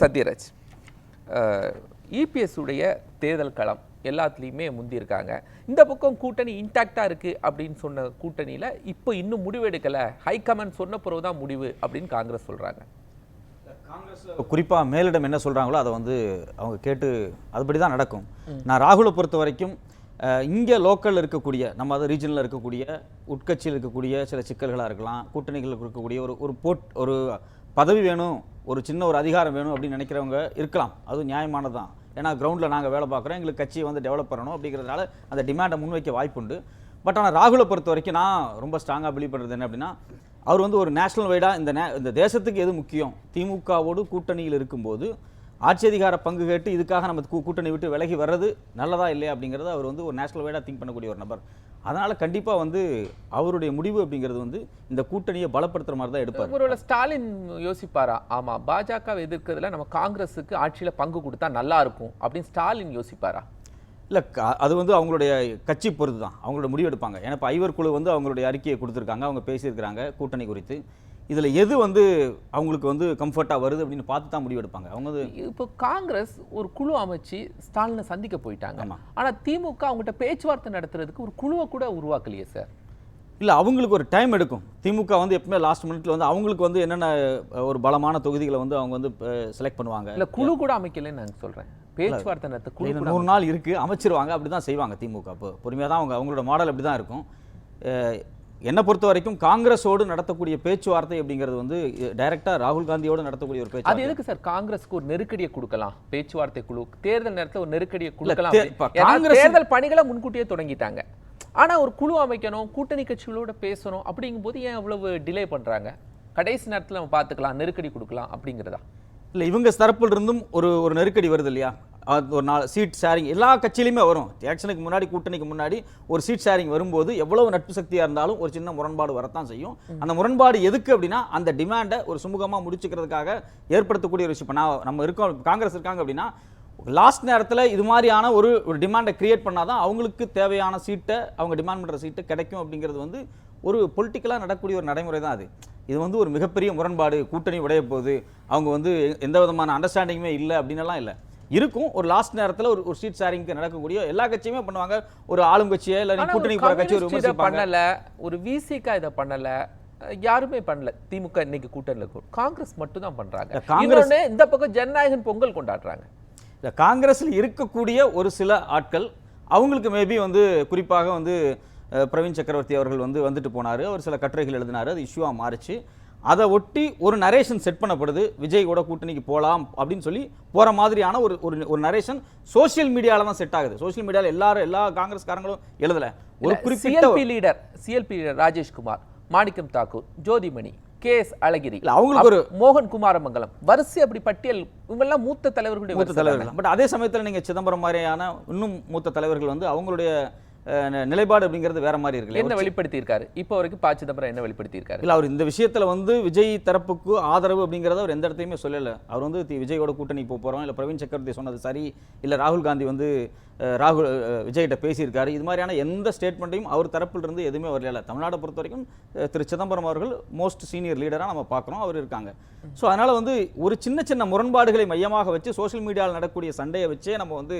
Sathyaraj. EPS உடைய தேர்தல் களம் எல்லாத்துலேயுமே முந்தியிருக்காங்க. இந்த பக்கம் கூட்டணி இன்டாக்டாக இருக்குது அப்படின்னு சொன்ன கூட்டணியில் இப்போ இன்னும் முடிவு எடுக்கலை ஹைகமாண்ட் சொன்ன பிறகு தான் முடிவு அப்படின்னு காங்கிரஸ் சொல்கிறாங்க குறிப்பா மேலிடம் என்ன சொல்றாங்களோ அதை வந்து அவங்க கேட்டு அதுபடி தான் நடக்கும். நான் ராகுலை பொறுத்த வரைக்கும் இங்க லோக்கல்ல இருக்கக்கூடிய நம்ம அது ரீஜனில் இருக்கக்கூடிய உட்கட்சியில் இருக்கக்கூடிய சில சிக்கல்களாக இருக்கலாம். கூட்டணிகள் இருக்கக்கூடிய ஒரு ஒரு போட் ஒரு பதவி வேணும் ஒரு சின்ன ஒரு அதிகாரம் வேணும் அப்படின்னு நினைக்கிறவங்க இருக்கலாம். அது நியாயமானது தான் ஏன்னா கிரவுண்டில் நாங்கள் வேலை பார்க்குறோம் எங்களுக்கு கட்சியை வந்து டெவலப் பண்ணணும் அப்படிங்கிறதுனால அந்த டிமாண்டை முன்வைக்க வாய்ப்புண்டு. பட் ஆனால் ராகுலை பொறுத்த வரைக்கும் நான் ரொம்ப ஸ்ட்ராங்காக பிலீவ் பண்ணுறது என்ன அப்படின்னா அவர் வந்து ஒரு நேஷனல் வைடாக இந்த நே- இந்த தேசத்துக்கு எது முக்கியம்? திமுகவோடு கூட்டணியில் இருக்கும்போது ஆட்சி அதிகார பங்கு கேட்டு இதுக்காக நம்ம கூட்டணி விட்டு விலகி வர்றது நல்லதா இல்லையா அப்படிங்கிறத அவர் வந்து ஒரு நேஷனல் வைடாக திங்க் பண்ணக்கூடிய ஒரு நபர். அதனால் கண்டிப்பாக வந்து அவருடைய முடிவு அப்படிங்கிறது வந்து இந்த கூட்டணியை பலப்படுத்துற மாதிரி தான் எடுப்பார். ஒருவேளை ஸ்டாலின் யோசிப்பாரா? ஆமா பாஜகவை எதிர்க்கிறதுல நம்ம காங்கிரஸுக்கு ஆட்சியில பங்கு கொடுத்தா நல்லா இருக்கும் அப்படின்னு ஸ்டாலின் யோசிப்பாரா? இல்லை அது வந்து அவங்களுடைய கட்சி பொறுத்து தான் அவங்களோட முடிவு எடுப்பாங்க. ஏன்னா இப்போ ஐவர் குழு வந்து அவங்களுடைய அறிக்கையை கொடுத்துருக்காங்க. அவங்க பேசியிருக்கிறாங்க கூட்டணி குறித்து. இதில் எது வந்து அவங்களுக்கு வந்து கம்ஃபர்ட்டாக வருது அப்படின்னு பார்த்து தான் முடிவு எடுப்பாங்க? அவங்க வந்து இப்போ காங்கிரஸ் ஒரு குழு அமைச்சு ஸ்டாலினை சந்திக்க போயிட்டாங்க. ஆமா. ஆனா திமுக அவங்ககிட்ட பேச்சுவார்த்தை நடத்துறதுக்கு ஒரு குழுவை கூட உருவாக்கலையே சார். இல்லை அவங்களுக்கு ஒரு டைம் எடுக்கும். திமுக வந்து எப்பவுமே லாஸ்ட் மினிட்ல வந்து அவங்களுக்கு வந்து என்னென்ன ஒரு பலமான தொகுதிகளை வந்து அவங்க வந்து செலக்ட் பண்ணுவாங்க. இல்ல குழு கூட அமைக்கலன்னு நான் சொல்றேன். பேச்சுவார்த்தை நடத்த குழு நூறு நாள் இருக்கு. அமைச்சிருவாங்க. அப்படி தான் செய்வாங்க திமுக. இப்போ பொறுமையாக தான் அவங்க அவங்களோட மாடல் அப்படி தான் இருக்கும் என்னை பொறுத்த வரைக்கும் காங்கிரஸோடு நடத்தக்கூடிய பேச்சுவார்த்தை அப்படிங்கிறது வந்து டைரக்டா ராகுல் காந்தியோடு நடத்தக்கூடிய ஒரு அது பேச்சுவார்த்தை. எதுக்கு சார்? காங்கிரஸ்க்கு ஒரு நெருக்கடியை கொடுக்கலாம் பேச்சுவார்த்தை குழு தேர்தல் நேரத்துல ஒரு நெருக்கடியை கொடுக்கலாம் தேர்தல் பணிகளை முன்கூட்டியே தொடங்கிட்டாங்க. ஆனா ஒரு குழு அமைக்கணும் கூட்டணி கட்சிகளோட பேசணும் அப்படிங்கும்போது ஏன் அவ்வளவு டிலே பண்றாங்க? கடைசி நேரத்துல நம்ம பார்த்துக்கலாம் நெருக்கடி கொடுக்கலாம் அப்படிங்கிறதா? இல்லை இவங்க தரப்புல இருந்தும் ஒரு ஒரு நெருக்கடி வருது இல்லையா? அது ஒரு நாலு சீட் ஷேரிங் எல்லா கட்சியிலுமே வரும். எலெக்ஷனுக்கு முன்னாடி கூட்டணிக்கு முன்னாடி ஒரு சீட் ஷேரிங் வரும்போது எவ்வளவு நட்பு சக்தியாக இருந்தாலும் ஒரு சின்ன முரண்பாடு வரத்தான் செய்யும். அந்த முரண்பாடு எதுக்கு அப்படின்னா அந்த டிமாண்டை ஒரு சுமூகமாக முடிச்சுக்கிறதுக்காக ஏற்படுத்தக்கூடிய ஒரு விஷயம். இப்போ நான் நம்ம இருக்கோம் காங்கிரஸ் இருக்காங்க அப்படின்னா லாஸ்ட் நேரத்தில் இது மாதிரியான ஒரு ஒரு டிமாண்டை கிரியேட் பண்ணாதான் அவங்களுக்கு தேவையான சீட்டை அவங்க டிமாண்ட் பண்ணுற சீட்டு கிடைக்கும் அப்படிங்கிறது வந்து ஒரு பொலிட்டிக்கலாக நடக்கக்கூடிய ஒரு நடைமுறை தான் அது. இது வந்து ஒரு மிகப்பெரிய முரண்பாடு கூட்டணி உடைய போகுது அவங்க வந்து எந்த விதமான அண்டர்ஸ்டாண்டிங்குமே இல்லை அப்படின்னலாம் இல்லை. இருக்கும். ஒரு லாஸ்ட் நேரத்தில் ஒரு ஒரு சீட் ஷேரிங்க்கு நடக்கக்கூடிய எல்லா கட்சியுமே பண்ணுவாங்க. ஒரு ஆளும் கட்சியை இல்லை கூட்டணி போகிற கட்சி ஒரு பண்ணல. ஒரு விசிகா இதை பண்ணல. யாருமே பண்ணல. திமுக இன்னைக்கு கூட்டணியில் இருக்கும் காங்கிரஸ் மட்டும் தான் பண்றாங்க. இல்ல, காங்கிரஸ்- இந்த பக்கம் ஜனநாயகன் பொங்கல் கொண்டாடுறாங்க. இந்த காங்கிரஸில் இருக்கக்கூடிய ஒரு சில ஆட்கள் அவங்களுக்கு மேபி வந்து குறிப்பாக வந்து பிரவீன் சக்கரவர்த்தி அவர்கள் வந்து வந்துட்டு போனார். அவர் சில கட்டுரைகள் எழுதினார். அது இஷ்யூவாக மாறிச்சு. அதை ஒட்டி ஒரு நரேஷன் செட் பண்ணப்படுது. விஜய் கூட கூட்டணிக்கு போகலாம் அப்படின்னு சொல்லி போகிற மாதிரியான ஒரு ஒரு ஒரு நரேஷன் சோஷியல் மீடியாவில் தான் செட் ஆகுது. சோஷியல் மீடியாவில் எல்லாரும் எல்லா காங்கிரஸ்காரங்களும் எழுதலை. ஒரு குறிப்பிட்ட leader CLP leader Rajeshkumar Manickam Tagore Jothimani K S Alagiri அவங்களுக்கு ஒரு- மோகன் குமாரமங்கலம் வரிசை அப்படி பட்டியல் இவங்கெல்லாம் மூத்த தலைவர்களுடைய மூத்த? தலைவர்கள் பட் அதே சமயத்தில் நீங்கள் சிதம்பரம் மாதிரியான இன்னும் மூத்த தலைவர்கள் வந்து அவங்களுடைய நிலைப்பாடு அப்படிங்கிறது வேற மாதிரி இருக்கு என்ன வெளிப்படுத்தி இருக்காரு இப்போ வரைக்கும் ப சிதம்பரம் என்ன வெளிப்படுத்தி இருக்காரு இல்ல அவர் இந்த விஷயத்துல வந்து விஜய் தரப்புக்கு ஆதரவு அப்படிங்கறத அவர் எந்த இடத்தையுமே சொல்லல. அவர் வந்து விஜயோட கூட்டணி போக போறோம். இல்ல பிரவீன் சக்கரவர்த்தி சொன்னது சரி. இல்ல ராகுல் காந்தி வந்து ராகுல் விஜய்கிட்ட பேசியிருக்காரு. இது மாதிரியான எந்த ஸ்டேட்மெண்ட்டையும் அவர் தரப்பில் இருந்து எதுவுமே வரல. தமிழ்நாட்டை பொறுத்த வரைக்கும் திரு சிதம்பரம் அவர்கள் மோஸ்ட் சீனியர் லீடராக நம்ம பார்க்குறோம். அவர் இருக்காங்க. ஸோ அதனால் வந்து ஒரு சின்ன சின்ன முரண்பாடுகளை மையமாக வச்சு சோஷியல் மீடியாவில் நடக்கக்கூடிய சண்டையை வச்சே நம்ம வந்து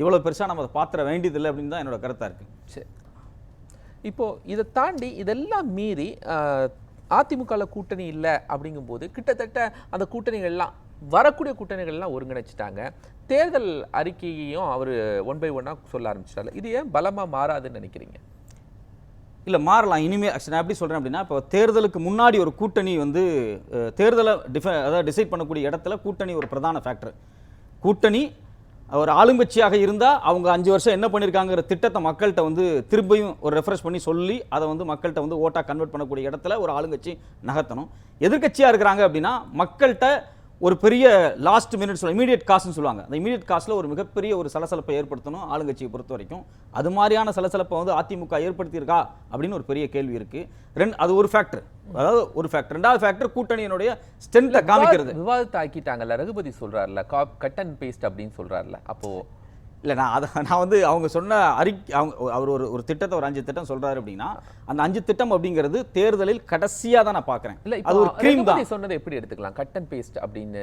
இவ்வளோ பெருசாக நம்ம அதை பாத்திர வேண்டியதில்லை அப்படின்னு தான் என்னோட கருத்தாக இருக்குது சரி. இப்போது இதை தாண்டி இதெல்லாம் மீறி அதிமுகவில் கூட்டணி இல்லை அப்படிங்கும்போது கிட்டத்தட்ட அந்த கூட்டணிகள்லாம் வரக்கூடிய கூட்டணிகள்லாம் ஒருங்கிணைச்சிட்டாங்க. தேர்தல் அறிக்கையையும் அவர் ஒன் பை ஒன்னாக சொல்ல ஆரம்பிச்சிட்டாரு. இது ஏன் பலமாக மாறாதுன்னு நினைக்கிறீங்க? இல்லை மாறலாம். இனிமேல் நான் எப்படி சொல்கிறேன் அப்படின்னா இப்போ தேர்தலுக்கு முன்னாடி ஒரு கூட்டணி வந்து தேர்தலை டிஃப அதாவது டிசைட் பண்ணக்கூடிய இடத்துல கூட்டணி ஒரு பிரதான ஃபேக்டர் கூட்டணி ஒரு ஆளுங்கட்சியாக இருந்தால் அவங்க அஞ்சு வருஷம் என்ன பண்ணியிருக்காங்கிற திட்டத்தை மக்கள்கிட்ட வந்து திரும்பியும் ஒரு ரெஃப்ரெஷ் பண்ணி சொல்லி அதை வந்து மக்கள்கிட்ட வந்து ஓட்டாக கன்வெர்ட் பண்ணக்கூடிய இடத்துல ஒரு ஆளுங்கட்சி நகர்த்தணும். எதிர்க்கட்சியாக இருக்கிறாங்க அப்படின்னா மக்கள்கிட்ட ஒரு பெரிய லாஸ்ட் மினிட்ஸ் இமீடியட் காசுன்னு சொல்லுவாங்க. அந்த இமீடியட் காசில் ஒரு மிகப்பெரிய ஒரு சலசலப்பை ஏற்படுத்தணும் ஆளுங்கட்சியை பொறுத்த வரைக்கும். அது மாதிரியான சலசலப்பை வந்து அதிமுக ஏற்படுத்தியிருக்கா? அப்படின்னு ஒரு பெரிய கேள்வி இருக்கு. ரெண்டு அது ஒரு ஃபேக்டர் அதாவது ஒரு ஃபேக்டர் ரெண்டாவது ஃபேக்டர் கூட்டணியினுடைய ஸ்ட்ரென்த்தை காமிக்கிறது. விவாதத்தை ஆக்கிட்டாங்கல்ல ரகுபதி சொல்றாருல கட் அண்ட் பேஸ்ட் அப்படின்னு சொல்றாருல அப்போ இல்லை நான் அதை நான் வந்து அவங்க சொன்ன அறிக்கை அவங்க அவர் ஒரு ஒரு திட்டத்தை ஒரு அஞ்சு திட்டம் சொல்றாரு அப்படின்னா அந்த அஞ்சு திட்டம் அப்படிங்கிறது தேர்தலில் கடைசியாக தான் நான் பார்க்குறேன் இல்ல அது ஒரு க்ரீம் தான். சொன்னதை எப்படி எடுத்துக்கலாம்? கட் அண்ட் பேஸ்ட் அப்படின்னு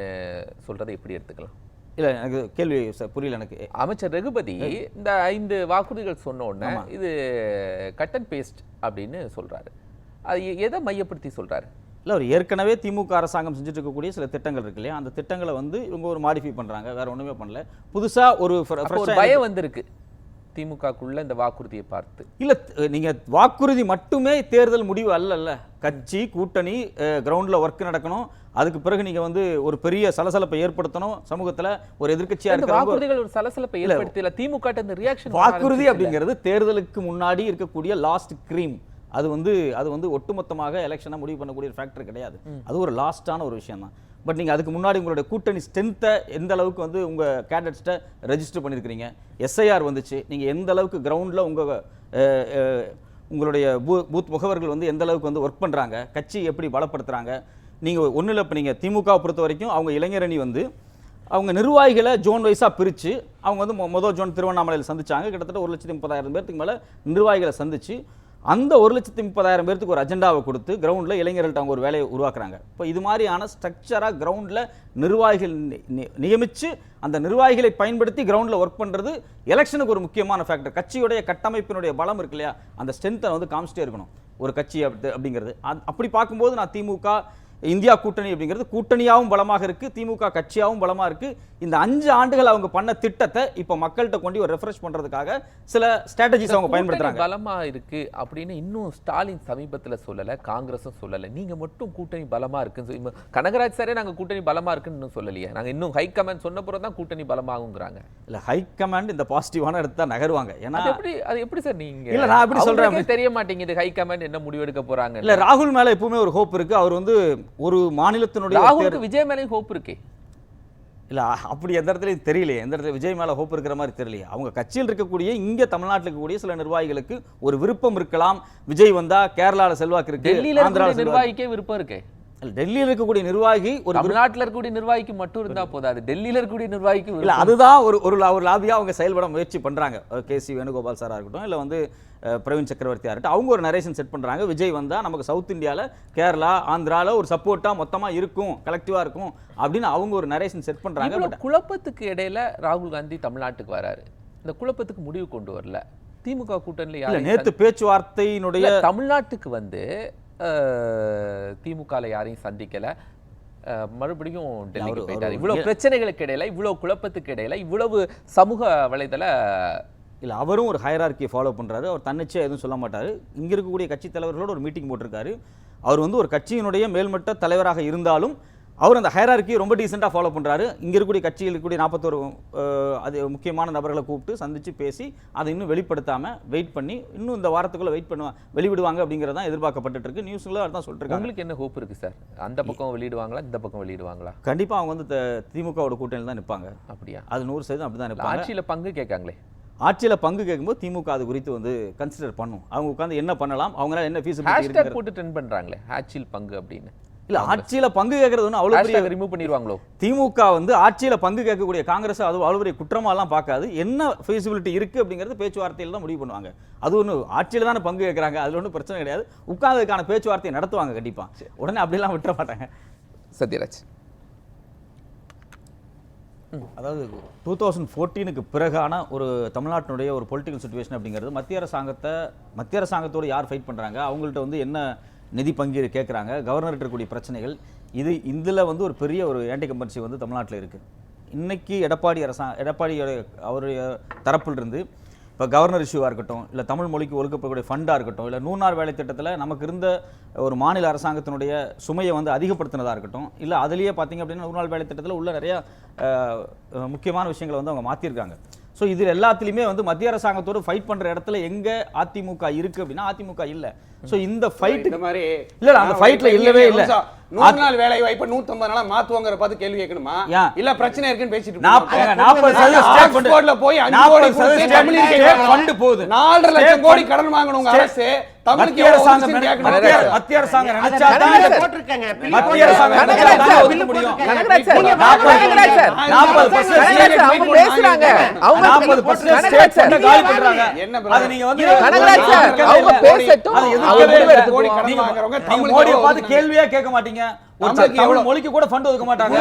சொல்றதை எப்படி எடுத்துக்கலாம்? இல்லை எனக்கு கேள்வி ச- புரியல எனக்கு. அமைச்சர் ரகுபதி இந்த ஐந்து வாக்குறுதிகள் சொன்ன உடனே இது கட் அண்ட் பேஸ்ட் அப்படின்னு சொல்றாரு. அது எதை மையப்படுத்தி சொல்றாரு? இல்லை அவர் ஏற்கனவே திமுக அரசாங்கம் செஞ்சுட்டு இருக்கக்கூடிய சில திட்டங்கள் இருக்கு இல்லையா? அந்த திட்டங்களை வந்து இவங்க ஒரு மாடிஃபை பண்றாங்க. வேற ஒண்ணுமே பண்ணல. புதுசா ஒரு பயம் வந்திருக்கு. திமுகக்குள்ள இந்த வாக்குறுதியை பார்த்து. இல்ல த- நீங்க வாக்குறுதி மட்டுமே தேர்தல் முடிவு அல்லல்ல. கட்சி கூட்டணி கிரவுண்ட்ல ஒர்க் நடக்கணும். அதுக்கு பிறகு நீங்க வந்து ஒரு பெரிய சலசலப்பை ஏற்படுத்தணும். சமூகத்துல ஒரு எதிர்க்கட்சியா இந்த இருக்கிறவங்க வாக்குறுதிகள் ஒரு சலசலப்பை ஏற்படுத்தல திமுக ரியாக்ஷன் வாக்குறுதி அப்படிங்கிறது தேர்தலுக்கு முன்னாடி இருக்கக்கூடிய லாஸ்ட் கிரீம் அது வந்து அது வந்து ஒட்டுமொத்தமாக எலெக்ஷனை முடிவு பண்ணக்கூடிய ஒரு ஃபேக்டர் கிடையாது. அது ஒரு லாஸ்டான ஒரு விஷயம் தான் பட் நீங்கள் அதுக்கு முன்னாடி உங்களுடைய கூட்டணி ஸ்ட்ரென்த்தை எந்த அளவுக்கு வந்து உங்கள் கேண்டட்ஸ்ட்டை ரெஜிஸ்டர் பண்ணியிருக்கிறீங்க எஸ்ஐஆர் வந்துச்சு. நீங்கள் எந்த அளவுக்கு கிரவுண்டில் உங்கள் உங்களுடைய பூ பூத் முகவர்கள் வந்து எந்த அளவுக்கு வந்து ஒர்க் பண்ணுறாங்க கட்சி எப்படி பலப்படுத்துகிறாங்க நீங்கள் ஒன்றும் இல்லை இப்போ நீங்கள் திமுக பொறுத்த வரைக்கும் அவங்க இளைஞரணி வந்து அவங்க நிர்வாகிகளை ஜோன் வைஸாக பிரித்து அவங்க வந்து மொதல் ஜோன் திருவண்ணாமலையில் சந்திச்சாங்க. கிட்டத்தட்ட ஒரு லட்சத்தி முப்பதாயிரம் பேர்த்துக்கு மேலே நிர்வாகிகளை சந்திச்சு அந்த ஒரு லட்சத்தி முப்பதாயிரம் பேர்த்துக்கு ஒரு அஜெண்டாவை கொடுத்து கிரவுண்டில் இளைஞர்கள்ட்ட அவங்க ஒரு வேலையை உருவாக்குறாங்க. இப்போ இது மாதிரியான ஸ்ட்ரக்சராக கிரவுண்டில் நிர்வாகிகள் நியமித்து அந்த நிர்வாகிகளை பயன்படுத்தி கிரவுண்டில் ஒர்க் பண்ணுறது எலெக்ஷனுக்கு ஒரு முக்கியமான ஃபேக்டர் கட்சியுடைய கட்டமைப்பினுடைய பலம் இருக்கு இல்லையா? அந்த ஸ்ட்ரென்த்தை வந்து காமிச்சிட்டே இருக்கணும். ஒரு கட்சி அப்படி அப்படிங்கிறது. அது- அப்படி பார்க்கும்போது நான் திமுக இந்தியா கூட்டணி அப்படிங்கிறது கூட்டணியாகவும் பலமாக இருக்கு திமுக கட்சியாகவும் பலமா இருக்கு. இந்த அஞ்சு ஆண்டுகள் அவங்க பண்ண திட்டத்தை இப்போ மக்கள்கிட்ட கொண்டு ஒரு ரெஃப்ரெஷ் பண்றதுக்காக சில ஸ்ட்ராட்டஜிஸ் அவங்க பயன்படுத்துறாங்க. பலமா இருக்கு அப்படின்னு இன்னும் ஸ்டாலின் சமீபத்துல சொல்லல காங்கிரஸும் சொல்லல. நீங்க மட்டும் கூட்டணி பலமா இருக்குன்னு சொல்லி- கனகராஜ் சாரே நாங்க கூட்டணி பலமா இருக்குன்னு இன்னும் சொல்லலையே. நாங்க இன்னும் ஹை கமெண்ட் சொன்ன பிறகு தான் கூட்டணி பலமாகுங்கிறாங்க இல்ல ஹை கமாண்ட் இந்த பாசிட்டிவான எடுத்து தான் நகருவாங்க. ஏன்னா எப்படி அது எப்படி சார் நீங்க? இல்ல, நான் எப்படி சொல்றேன். அவங்களுக்கே தெரிய மாட்டேங்குது ஹை கமெண்ட் என்ன முடிவெடுக்க போறாங்க இல்ல ராகுல் மேல எப்பவுமே ஒரு ஹோப் இருக்கு. அவர் வந்து ஒரு மாநிலத்தினுடைய ராகுலுக்கு விஜய் மேலேயும் ஹோப் இருக்கே. இல்ல அப்படி எந்த இடத்துலையும் தெரியலையே. எந்த இடத்துல விஜய் மேல ஹோப் இருக்கிற மாதிரி தெரியலையே. அவங்க கட்சியில் இருக்கக்கூடிய இங்க தமிழ்நாட்டில் இருக்கக்கூடிய சில நிர்வாகிகளுக்கு ஒரு விருப்பம் இருக்கலாம். விஜய் வந்தா கேரளால செல்வாக்கு இருக்கு டெல்லியில நிர்வாகிக்கே விருப்பம் இருக்கே. டெல்லியில் இருக்கக்கூடிய நிர்வாகி ஒரு தமிழ்நாட்டுல இருக்கக்கூடிய நிர்வாகிக்கு மட்டும் இருந்தா போதாது. டெல்லியில இருக்கக்கூடிய நிர்வாகிக்கு இல்ல அதுதான் ஒரு ஒரு ஒரு லாபியா அவங்க செயல்பட முயற்சி பண்றாங்க. கே சி வேணுகோபால் சாரா இருக்கட்டும் இல்ல வந்து பிரவீன் சக்கரவர்த்தியா இருக்கட்டும் அவங்க ஒரு நரேஷன் செட் பண்றாங்க. விஜய் வந்தா நமக்கு சவுத் இந்தியால கேரளா ஆந்திரால ஒரு சப்போர்ட்டா மொத்தமா இருக்கும் கலெக்டிவா இருக்கும் அப்படின்னு அவங்க ஒரு நரேஷன் செட் பண்றாங்க. இவ்வளவு பட் குழப்பத்துக்கு இடையில ராகுல் காந்தி தமிழ்நாட்டுக்கு வராரு. இந்த குழப்பத்துக்கு முடிவு கொண்டு வரல. திமுக கூட்டணியில நேத்து பேச்சுவார்த்தையினுடைய தமிழ்நாட்டுக்கு வந்து அஹ், திமுகல யாரையும் சந்திக்கல. மறுபடியும் டெல்லிக்கு போயிட்டாரு. இவ்வளவு பிரச்சனைகளுக்கு இடையில இவ்வளவு குழப்பத்துக்கு இடையில இவ்வளவு சமூக வலைதள இல்ல அவரும் ஒரு ஹைரார்க்கியை ஃபாலோ பண்றாரு. அவர் தன்னிச்சையா எதுவும் சொல்ல மாட்டாரு. இங்க இருக்கக்கூடிய கட்சி தலைவர்களோட ஒரு மீட்டிங் போட்டிருக்காரு. அவர் வந்து ஒரு கட்சியினுடைய மேல்மட்ட தலைவராக இருந்தாலும் அவர் அந்த ஹைரார்க்கியை ரொம்ப டீசெண்டாக ஃபாலோ பண்றாரு. இங்க இருக்கக்கூடிய கட்சியில் இருக்கக்கூடிய நாற்பத்தோரு அது முக்கியமான நபர்களை கூப்பிட்டு சந்திச்சு பேசி அதை இன்னும் வெளிப்படுத்தாம வெயிட் பண்ணி இன்னும் இந்த வாரத்துக்குள்ள வெயிட் பண்ணுவாங்க வெளிவிடுவாங்க அப்படிங்கிறது தான் எதிர்பார்க்கப்பட்டு இருக்கு. நியூஸ்ல அதான் சொல்லிட்டு உங்களுக்கு என்ன ஹோப் இருக்கு சார் அந்த பக்கம் வெளியிடுவாங்களா இந்த பக்கம் வெளியிடுவாங்களா? கண்டிப்பா அவங்க வந்து திமுகவோட கூட்டணியில் தான் நிற்பாங்க அப்படியா? அது நூறு சதவீதம் அப்படி தான் நிற்பாங்க ஆட்சியில பங்கு கேட்காங்களே? ஆட்சியில பங்கு கேட்கும்போது திமுக அது குறித்து வந்து கன்சிடர் பண்ணும். அவங்க உட்கார்ந்து என்ன பண்ணலாம் அவங்களால என்ன இருக்கு போட்டு ட்ரெண்ட் பண்றாங்களே ஆட்சியில் பங்கு அப்படின்னு. இல்ல ஆட்சியில பங்கு கேட்கறது ஒன்றும் அவ்வளவு பெரிய ரிமூவ் பண்ணிடுவாங்களோ? திமுக வந்து ஆட்சியில பங்கு கேட்கக்கூடிய காங்கிரஸ் அது அவ்வளவு பெரிய குற்றமாலாம் பார்க்காது. என்ன ஃபீஸிபிலிட்டி இருக்கு அப்படிங்கிறது பேச்சுவார்த்தையில் தான் முடிவு பண்ணுவாங்க. அது ஒன்று ஆட்சியில தானே பங்கு கேட்கறாங்க அதுல ஒன்றும் பிரச்சனை கிடையாது. உட்கார்ந்ததுக்கான பேச்சுவார்த்தையை நடத்துவாங்க கண்டிப்பா. உடனே அப்படிலாம் விட்டுற மாட்டாங்க. சத்யராஜ். அதாவது டூ தௌசண்ட் ஃபோர்டீனுக்கு பிறகான ஒரு தமிழ்நாட்டினுடைய ஒரு பொலிட்டிக்கல் சுச்சுவேஷன் அப்படிங்கிறது மத்திய அரசாங்கத்தை மத்திய அரசாங்கத்தோடு யார் ஃபைட் பண்ணுறாங்க அவங்கள்ட்ட வந்து என்ன நிதி பங்கீடு கேட்குறாங்க கவர்னர்கிட்ட இருக்கக்கூடிய பிரச்சனைகள். இது இதில் வந்து ஒரு பெரிய ஒரு ஆன்டி கம்பன்சி வந்து தமிழ்நாட்டில் இருக்குது இன்னைக்கு எடப்பாடி அரசா எடப்பாடியோட அவருடைய தரப்பில் இருந்து இப்போ கவர்னர் இஷ்யூவாக இருக்கட்டும் இல்லை தமிழ் மொழிக்கு ஒழுக்கப்படக்கூடிய ஃபண்டாக இருக்கட்டும் இல்லை நூறு வேலை திட்டத்தில் நமக்கு இருந்த ஒரு மாநில அரசாங்கத்தினுடைய சுமையை வந்து அதிகப்படுத்தினதாக இருக்கட்டும் இல்லை அதுலேயே பார்த்தீங்க அப்படின்னா நூறு நாள் வேலை திட்டத்தில் உள்ள நிறையா முக்கியமான விஷயங்களை வந்து அவங்க மாற்றிருக்காங்க ஸோ இது எல்லாத்துலேயுமே வந்து மத்திய அரசாங்கத்தோடு ஃபைட் பண்ணுற இடத்துல எங்கே அதிமுக இருக்குது அப்படின்னா அதிமுக இல்லை ஸோ இந்த ஃபைட்டு இந்த மாதிரி இல்ல, அந்த இப்ப இல்லவே இல்ல. நூறு நாள் வேலை வாய்ப்பு நூத்தம்பது நாளா மாத்துவாங்கிற பார்த்து கேள்வி கேட்கணுமா? இல்ல பிரச்சனை இருக்குன்னு பேசிட்டு போய் அஞ்சு கோடி போகுது. நாலரை லட்சம் கோடி. கடன் வாங்கணும் அரசு மத்திய அரசாங்கம். மத்திய- அரசாங்கம் நினைச்சா அரசாங்கம். நினைச்சா முடியும். நாற்பது சார், அவங்க பேசுறாங்க. அவங்க நாற்பது காலி பண்றாங்க. என்ன? அது நீங்க வந்து கனகராஜ் சார், அவங்க. பேசட்டும். அவங்க முடிவு வாங்குறவங்க மோடியை பார்த்து கேள்வியே கேட்க மாட்டீங்க. ஒரு? மொழிக்கு கூட ஃபண்ட் ஒதுக்க மாட்டாங்க.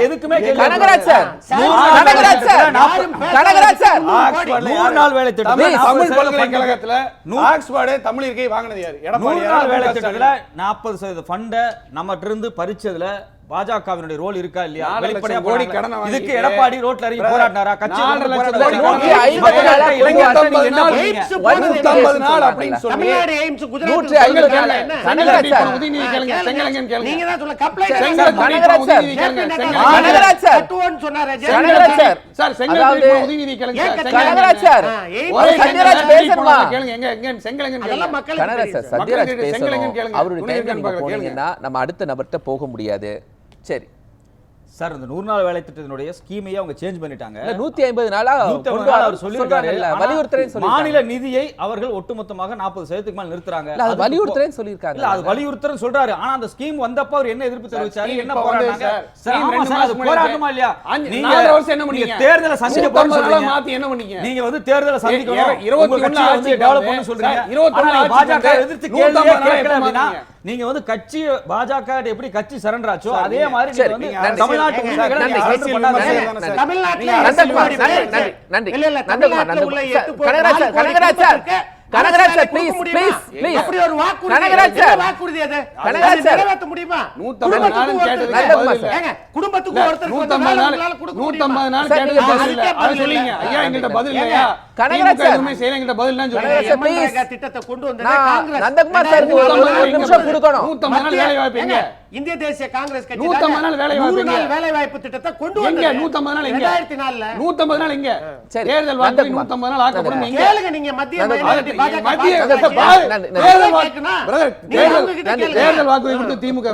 எதுக்குமே கனகராஜ் சார். நாள் கனகராஜ் சார். வேலை நாற்பது- கனகராஜ் சார். ஆக்ஸ்போர்ட்ல நூறு நாள் வேலை திட்டத்துல தமிழ் பல்கலைக்கழகத்துல ஆக்ஸ்போர்டு தமிழ் இருக்கை வாங்கினது யாரு நூறு நாள் வேலை திட்டத்துல நாற்பது சதவீத ஃபண்டை நம்மகிட்ட இருந்து பறிச்சதுல பாஜகவினுடைய ரோல் இருக்கா இல்லையா? வெளிப்படையா கோடி. கடனை இதுக்கு எடப்பாடி ரோட்ல இறங்கி போராடினாரா? கட்சி நம்ம அடுத்த நபர்கிட்ட போக முடியாது சரி. சார் இந்த நூறு நாள் வேலை திட்டத்தினுடைய ஸ்கீமையே அவங்க சேஞ்ச் பண்ணிட்டாங்க. நூத்தி ஐம்பது நாளா அவர் சொல்லியிருக்காரு. சொல்லியிருக்காங்க. மாநில நிதியை அவர்கள் ஒட்டுமொத்தமாக நாற்பது சதவீதத்துக்கு மேல நிறுத்துறாங்க. அது போ- சொல்லியிருக்காங்க. இல்ல அது வலியுறுத்துறேன்னு சொல்றாரு. ஆனா அந்த ஸ்கீம் வந்தப்ப அவர் என்ன எதிர்ப்பு தெரிவிச்சாரு? என்ன போராடினாங்க? அது போராட்டமா இல்லையா? நீங்க என்ன பண்ணீங்க? தேர்தலை சந்திக்க சொல்றீங்க. மாத்தி என்ன பண்ணீங்க? நீங்க வந்து தேர்தலை சந்திக்கணும். இருபத்தி ஒண்ணு டெவலப் பண்ண சொல்றீங்க. இருபத்தி ஒண்ணு பாஜக எதிர்த்து நாளா கேட்கல அப்படின்னா? நீங்க வந்து கட்சி பாஜக எப்படி கட்சி சரண்டர் ஆச்சோ அதே மாதிரி தமிழ்நாட்டு நன்றி, நன்றி, நன்றி, கனகராஜ் சார். குடும்பத்துக்கு. அப்படி ஒரு வாக்குறுதி கனகராஜ் சார். வாக்குறுதி அது கனகராஜ் சார். நிறைவேற்ற முடியுமா ஒருத்தர் கேட்டதுக்கு நல்ல பதில் இல்ல. ஏங்க, குடும்பத்துக்கு இல்ல, ஒருத்தருக்கு வந்து நூத்தம்பது வேலை நாள் நாள் கேட்டதுக்கு பதில் இல்ல. அதை சொல்லிங்க. ஐயா எங்கள்ட்ட பதில் இல்லையா கனகராஜ் சார். செய்யல பதில் இல்லைன்னு திட்டத்தை கொண்டு வந்தது காங்கிரஸ். நந்தகுமார் ஒரு நிமிஷம் கொடுக்கணும் நாள் வேலை இந்திய தேசிய காங்கிரஸ் கட்சி நூத்தம்பது நாள் வேலை வாய்ப்பு நாள்? வேலை வாய்ப்பு திட்டத்தை கொண்டு எங்க? வந்தது நூத்தம்பது நாள் எங்க ரெண்டாயிரத்தி நாலுல. நூத்தம்பது நாள் எங்க சரி, தேர்தல் வாக்கு. நூத்தம்பது நாள் ஆக்கப்படும் எங்க கேளுங்க நீங்க மத்திய மத்திய. தேர்தல் வாக்கு தேர்தல் கொடுத்து திமுக.